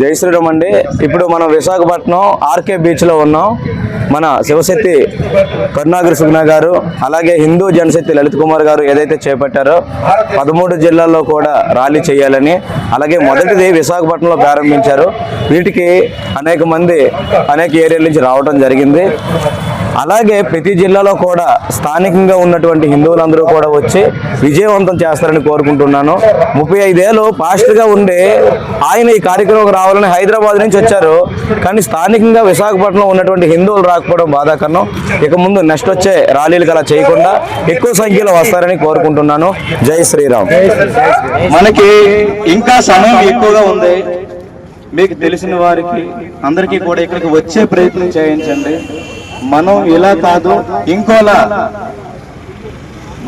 జై శ్రీరామ్ అండి. ఇప్పుడు మనం విశాఖపట్నం ఆర్కే బీచ్లో ఉన్నాం. మన శివశక్తి కరుణాగర్ సుగ్న గారు అలాగే హిందూ జనశక్తి లలిత్ కుమార్ గారు ఏదైతే చేపట్టారో పదమూడు జిల్లాల్లో కూడా ర్యాలీ చేయాలని అలాగే మొదటిది విశాఖపట్నంలో ప్రారంభించారు. వీటికి అనేక మంది అనేక ఏరియాల నుంచి రావడం జరిగింది. అలాగే ప్రతి జిల్లాలో కూడా స్థానికంగా ఉన్నటువంటి హిందువులందరూ కూడా వచ్చి విజయవంతం చేస్తారని కోరుకుంటున్నాను. ముప్పై ఐదేళ్ళు పాస్ట్గా ఉండి ఆయన ఈ కార్యక్రమం రావాలని హైదరాబాద్ నుంచి వచ్చారు. కానీ స్థానికంగా విశాఖపట్నంలో ఉన్నటువంటి హిందువులు రాకపోవడం బాధాకరణం ఇక ముందు నెక్స్ట్ వచ్చే ర్యాలీలకు అలా చేయకుండా ఎక్కువ సంఖ్యలో వస్తారని కోరుకుంటున్నాను. జై శ్రీరామ్. మనకి ఇంకా సమయం ఎక్కువగా ఉంది. మీకు తెలిసిన వారికి అందరికీ కూడా ఇక్కడికి వచ్చే ప్రయత్నం చేయించండి. మనం ఇలా కాదు ఇంకోలా.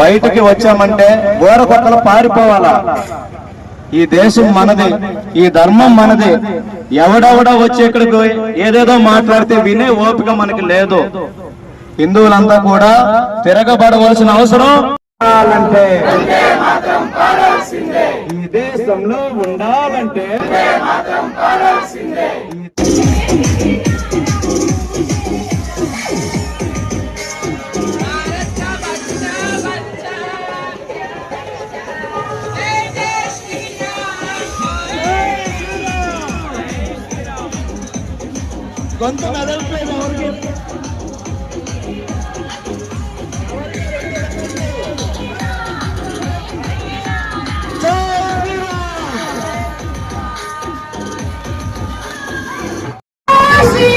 బయటికి వచ్చామంటే బోరకొక్కలు పారిపోవాలా? ఈ దేశం మనది ఈ ధర్మం మనది. ఎవడెవడో వచ్చి ఇక్కడికి ఏదేదో మాట్లాడితే వినే ఓపిక మనకి లేదు. హిందువులంతా కూడా తిరగబడవలసిన అవసరం ఉండాలంటే. ఈ దేశంలో ఉండాలంటే. ¿Cuánto me el ¡Arriba! ¡Ah, sí!